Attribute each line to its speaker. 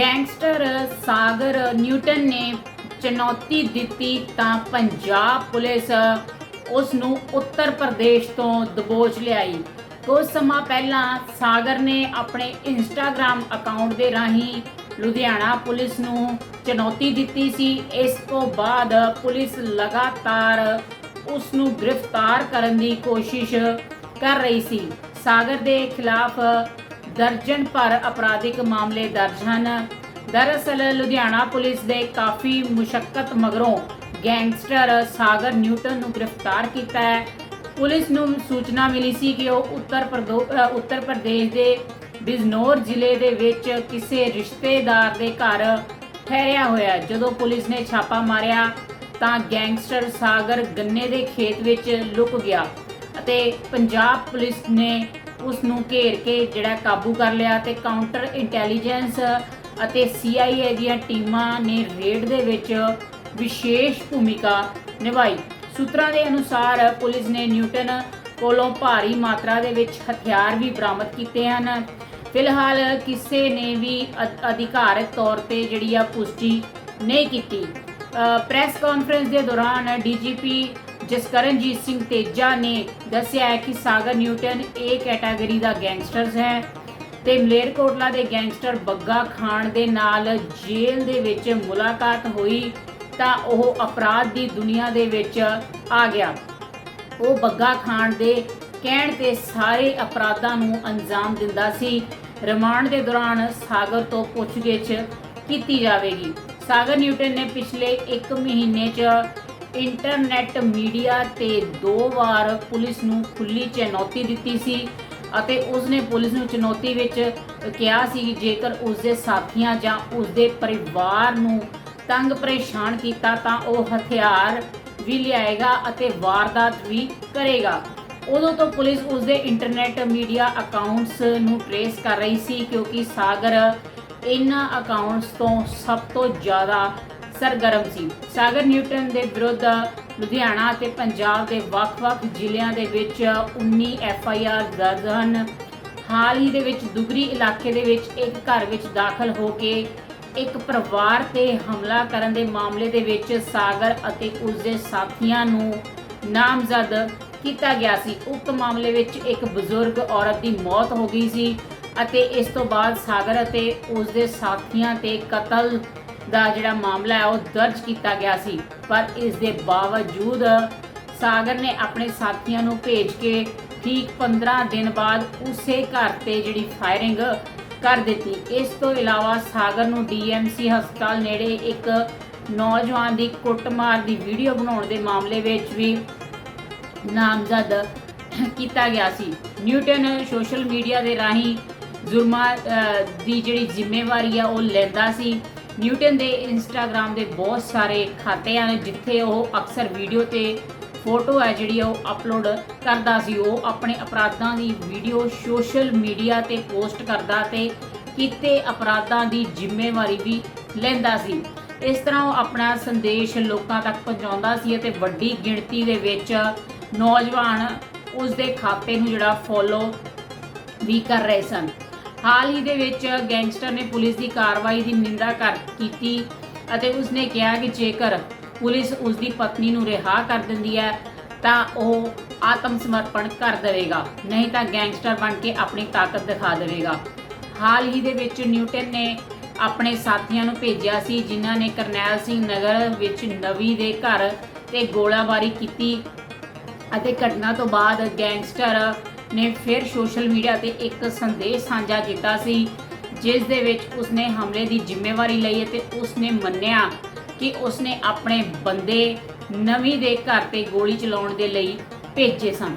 Speaker 1: Gangster ਸਾਗਰ Newton ਨੇ ਚੁਣੌਤੀ ਦਿੱਤੀ ਤਾਂ ਪੰਜਾਬ ਪੁਲਿਸ ਉਸ ਨੂੰ ਉੱਤਰ ਪ੍ਰਦੇਸ਼ ਤੋਂ ਦਬੋਚ ਲਿਆਈ। ਕੁਝ ਸਮਾਂ ਪਹਿਲਾਂ ਸਾਗਰ ਨੇ ਆਪਣੇ ਇੰਸਟਾਗ੍ਰam ਅਕਾਊਂਟ ਦੇ ਰਾਹੀਂ ਲੁਧਿਆਣਾ ਪੁਲਿਸ ਨੂੰ ਚੁਣੌਤੀ ਦਿੱਤੀ ਸੀ। ਇਸ ਤੋਂ ਬਾਅਦ ਪੁਲਿਸ ਲਗਾਤਾਰ ਉਸ ਨੂੰ ਗ੍ਰਿਫਤਾਰ ਕਰਨ ਦੀ ਕੋਸ਼ਿਸ਼ ਕਰ ਰਹੀ ਸੀ। ਸਾਗਰ ਦੇ ਖਿਲਾਫ ਦਰਜਨ ਭਰ ਅਪਰਾਧਿਕ ਮਾਮਲੇ ਦਰਜ ਹਨ। ਦਰਅਸਲ, ਲੁਧਿਆਣਾ ਪੁਲਿਸ ਦੇ ਕਾਫੀ ਮੁਸ਼ਕਲ ਮਗਰੋਂ ਗੈਂਗਸਟਰ ਸਾਗਰ ਨਿਊਟਨ ਨੂੰ ਗ੍ਰਿਫਤਾਰ ਕੀਤਾ ਹੈ। ਪੁਲਿਸ ਨੂੰ ਸੂਚਨਾ ਮਿਲੀ ਸੀ ਕਿ ਉਹ ਉੱਤਰ ਪ੍ਰਦੋ- ਉੱਤਰ ਪ੍ਰਦੇਸ਼ ਦੇ ਬਿਜਨੌਰ ਜ਼ਿਲ੍ਹੇ ਦੇ ਵਿੱਚ ਕਿਸੇ ਰਿਸ਼ਤੇਦਾਰ ਦੇ ਘਰ ਠਹਿਰਿਆ ਹੋਇਆ ਜਦੋਂ ਪੁਲਿਸ ਨੇ ਛਾਪਾ ਮਾਰਿਆ, ਤਾਂ ਗੈਂਗਸਟਰ ਸਾਗਰ ਗੰਨੇ ਦੇ ਖੇਤ ਵਿੱਚ ਲੁਕ ਗਿਆ ਅਤੇ ਪੰਜਾਬ ਪੁਲਿਸ ਨੇ ਉਸ ਨੂੰ ਘੇਰ ਕੇ ਜਿਹੜਾ ਕਾਬੂ ਕਰ ਲਿਆ ਤੇ ਕਾਊਂਟਰ ਇੰਟੈਲੀਜੈਂਸ ਅਤੇ CIA ਦੀਆਂ ਟੀਮਾਂ ਨੇ ਰੇਡ ਦੇ ਵਿੱਚ ਵਿਸ਼ੇਸ਼ ਭੂਮਿਕਾ ਨਿਭਾਈ। ਸੂਤਰਾਂ ਦੇ ਅਨੁਸਾਰ ਪੁਲਿਸ ਨੇ ਨਿਊਟਨ ਕੋਲੋਂ ਭਾਰੀ ਮਾਤਰਾ ਦੇ ਵਿੱਚ ਹਥਿਆਰ ਵੀ ਬਰਾਮਦ ਕੀਤੇ ਹਨ। ਫਿਲਹਾਲ ਕਿਸੇ ਨੇ ਵੀ ਅਧਿਕਾਰਕ ਤੌਰ ਤੇ ਜਿਹੜੀ ਆ ਪੁਸ਼ਟੀ ਨਹੀਂ ਕੀਤੀ। ਪ੍ਰੈਸ ਕਾਨਫਰੰਸ ਦੇ ਦੌਰਾਨ ਡੀਜੀਪੀ ਜਸਕਰਨਜੀਤ ਸਿੰਘ ਤੇਜਾ ਨੇ ਦੱਸਿਆ ਹੈ ਕਿ ਸਾਗਰ ਨਿਊਟਨ ਏ ਕੈਟਾਗਰੀ ਦਾ ਗੈਂਗਸਟਰ ਹੈ ਤੇ ਮਲੇਰਕੋਟਲਾ ਦੇ ਗੈਂਗਸਟਰ ਬੱਗਾ ਖਾਨ ਦੇ ਨਾਲ ਜੇਲ੍ਹ ਦੇ ਵਿੱਚ ਮੁਲਾਕਾਤ ਹੋਈ ਤਾਂ ਉਹ ਅਪਰਾਧ ਦੀ ਦੁਨੀਆ ਦੇ ਵਿੱਚ ਆ ਗਿਆ। ਉਹ ਬੱਗਾ ਖਾਨ ਦੇ ਕਹਿਣ ਤੇ ਸਾਰੇ ਅਪਰਾਧਾਂ ਨੂੰ ਅੰਜਾਮ ਦਿੰਦਾ ਸੀ। ਰਿਮਾਂਡ ਦੇ ਦੌਰਾਨ ਸਾਗਰ ਤੋਂ ਪੁੱਛਗਿੱਛ ਕੀਤੀ ਜਾਵੇਗੀ। ਸਾਗਰ ਨਿਊਟਨ ਨੇ ਪਿਛਲੇ 1 ਮਹੀਨੇ 'ਚ ਇੰਟਰਨੈਟ ਮੀਡੀਆ ਤੇ ਦੋ ਵਾਰ ਪੁਲਿਸ ਨੂੰ ਖੁੱਲੀ ਚੁਣੌਤੀ ਦਿੱਤੀ ਸੀ ਅਤੇ ਉਸਨੇ ਪੁਲਿਸ ਨੂੰ ਚੁਣੌਤੀ ਵਿੱਚ ਕਿਹਾ ਸੀ ਕਿ ਜੇਕਰ ਉਸਦੇ ਸਾਥੀਆਂ ਜਾਂ ਉਸਦੇ ਪਰਿਵਾਰ ਨੂੰ ਤੰਗ ਪਰੇਸ਼ਾਨ ਕੀਤਾ ਤਾਂ ਉਹ ਹਥਿਆਰ ਵੀ ਲਿਆਏਗਾ ਅਤੇ ਵਾਰਦਾਤ ਵੀ ਕਰੇਗਾ। ਉਦੋਂ ਤੋਂ ਪੁਲਿਸ ਉਸਦੇ ਇੰਟਰਨੈਟ ਮੀਡੀਆ ਅਕਾਊਂਟਸ ਨੂੰ ਟਰੇਸ ਕਰ ਰਹੀ ਸੀ ਕਿਉਂਕਿ ਸਾਗਰ ਇਹਨਾਂ ਅਕਾਊਂਟਸ ਤੋਂ ਸਭ ਤੋਂ ਜ਼ਿਆਦਾ ਸਰਗਰਮ ਸੀ। ਸਾਗਰ ਨਿਊਟਨ ਦੇ ਵਿਰੁੱਧ ਲੁਧਿਆਣਾ ਅਤੇ ਪੰਜਾਬ ਦੇ ਵੱਖ-ਵੱਖ ਜ਼ਿਲ੍ਹਿਆਂ ਦੇ ਵਿੱਚ 19 ਐਫ ਆਈ ਆਰ ਦਰਜ ਹਨ। ਹਾਲ ਹੀ ਦੇ ਵਿੱਚ ਦੁਗਰੀ ਇਲਾਕੇ ਦੇ ਵਿੱਚ ਇੱਕ ਘਰ ਵਿੱਚ ਦਾਖਲ ਹੋ ਕੇ ਇੱਕ ਪਰਿਵਾਰ ਤੇ ਹਮਲਾ ਕਰਨ ਦੇ ਮਾਮਲੇ ਦੇ ਵਿੱਚ ਸਾਗਰ ਅਤੇ ਉਸਦੇ ਸਾਥੀਆਂ ਨੂੰ ਨਾਮਜ਼ਦ ਕੀਤਾ ਗਿਆ ਸੀ। ਉਕਤ ਮਾਮਲੇ ਵਿੱਚ ਇੱਕ ਬਜ਼ੁਰਗ ਔਰਤ ਦੀ ਮੌਤ ਹੋ ਗਈ ਸੀ ਅਤੇ ਇਸ ਤੋਂ ਬਾਅਦ ਸਾਗਰ ਅਤੇ ਉਸਦੇ ਸਾਥੀਆਂ ਤੇ ਕਤਲ ਦਾ ਜਿਹੜਾ ਮਾਮਲਾ ਹੈ, ਉਹ ਦਰਜ ਕੀਤਾ ਗਿਆ ਸੀ। ਪਰ ਇਸ ਦੇ ਬਾਵਜੂਦ ਸਾਗਰ ਨੇ ਆਪਣੇ ਸਾਥੀਆਂ ਨੂੰ ਭੇਜ ਕੇ ਠੀਕ 15 ਦਿਨ ਬਾਅਦ ਉਸੇ ਘਰ ਤੇ ਜਿਹੜੀ ਫਾਇਰਿੰਗ ਕਰ ਦਿੱਤੀ। ਇਸ ਤੋਂ ਇਲਾਵਾ ਸਾਗਰ ਨੂੰ ਡੀਐਮਸੀ ਹਸਪਤਾਲ ਨੇੜੇ ਇੱਕ ਨੌਜਵਾਨ ਦੀ ਕੁੱਟਮਾਰ ਦੀ ਵੀਡੀਓ ਬਣਾਉਣ ਦੇ ਮਾਮਲੇ ਵਿੱਚ ਵੀ ਨਾਮਜ਼ਦ ਕੀਤਾ ਗਿਆ ਸੀ। ਨਿਊਟਨ ਸੋਸ਼ਲ ਮੀਡੀਆ ਦੇ ਰਾਹੀਂ ਜ਼ੁਰਮਾਂ ਦੀ ਜਿਹੜੀ ਜ਼ਿੰਮੇਵਾਰੀ ਆ, ਉਹ ਲੈਂਦਾ ਸੀ। ਨਿਊਟਨ ਦੇ ਇੰਸਟਾਗ੍ਰam ਦੇ ਬਹੁਤ ਸਾਰੇ ਖਾਤੇ ਹਨ, ਜਿੱਥੇ ਉਹ ਅਕਸਰ ਵੀਡੀਓ ਤੇ ਫੋਟੋ ਹੈ ਜਿਹੜੀ ਉਹ ਅਪਲੋਡ ਕਰਦਾ ਸੀ। ਉਹ ਆਪਣੇ ਅਪਰਾਧਾਂ ਦੀ ਵੀਡੀਓ ਸੋਸ਼ਲ ਮੀਡੀਆ ਤੇ ਪੋਸਟ ਕਰਦਾ ਤੇ ਕੀਤੇ ਅਪਰਾਧਾਂ ਦੀ ਜ਼ਿੰਮੇਵਾਰੀ ਵੀ ਲੈਂਦਾ ਸੀ। ਇਸ ਤਰ੍ਹਾਂ ਉਹ ਆਪਣਾ ਸੰਦੇਸ਼ ਲੋਕਾਂ ਤੱਕ ਪਹੁੰਚਾਉਂਦਾ ਸੀ ਅਤੇ ਵੱਡੀ ਗਿਣਤੀ ਦੇ ਵਿੱਚ ਨੌਜਵਾਨ ਉਸ ਦੇ ਖਾਤੇ ਨੂੰ ਜਿਹੜਾ ਫੋਲੋ ਵੀ ਕਰ ਰਹੇ ਸਨ। ਹਾਲ ਹੀ ਦੇ ਵਿੱਚ ਗੈਂਗਸਟਰ ਨੇ ਪੁਲਿਸ ਦੀ ਕਾਰਵਾਈ ਦੀ ਨਿੰਦਾ ਕਰ ਕੀਤੀ ਅਤੇ ਉਸਨੇ ਕਿਹਾ ਕਿ ਜੇਕਰ ਪੁਲਿਸ ਉਸ ਦੀ ਪਤਨੀ ਨੂੰ ਰਿਹਾ ਕਰ ਦਿੰਦੀ ਹੈ, ਤਾਂ ਉਹ ਆਤਮ ਸਮਰਪਣ ਕਰ ਦੇਵੇਗਾ, ਨਹੀਂ ਤਾਂ ਗੈਂਗਸਟਰ ਬਣ ਕੇ ਆਪਣੀ ਤਾਕਤ ਦਿਖਾ ਦੇਵੇਗਾ। ਹਾਲ ਹੀ ਦੇ ਵਿੱਚ ਨਿਊਟਨ ਨੇ ਆਪਣੇ ਸਾਥੀਆਂ ਨੂੰ ਭੇਜਿਆ ਸੀ, ਜਿਨ੍ਹਾਂ ਨੇ ਕਰਨੈਲ ਸਿੰਘ ਨਗਰ ਵਿੱਚ ਨਵੀ ਦੇ ਘਰ ਤੇ ਗੋਲਾਬਾਰੀ ਕੀਤੀ ਅਤੇ ਘਟਨਾ ਤੋਂ ਬਾਅਦ ਗੈਂਗਸਟਰ ਨੇ ਫਿਰ ਸੋਸ਼ਲ ਮੀਡੀਆ ਤੇ ਇੱਕ ਸੰਦੇਸ਼ ਸਾਂਝਾ ਕੀਤਾ ਸੀ, ਜਿਸ ਦੇ ਵਿੱਚ ਉਸਨੇ ਹਮਲੇ ਦੀ ਜ਼ਿੰਮੇਵਾਰੀ ਲਈ ਅਤੇ ਉਸਨੇ ਮੰਨਿਆ ਕਿ ਉਸਨੇ ਆਪਣੇ ਬੰਦੇ ਨਵੀਂ ਦੇ ਘਰ ਤੇ ਗੋਲੀ ਚਲਾਉਣ ਦੇ ਲਈ ਭੇਜੇ ਸਨ।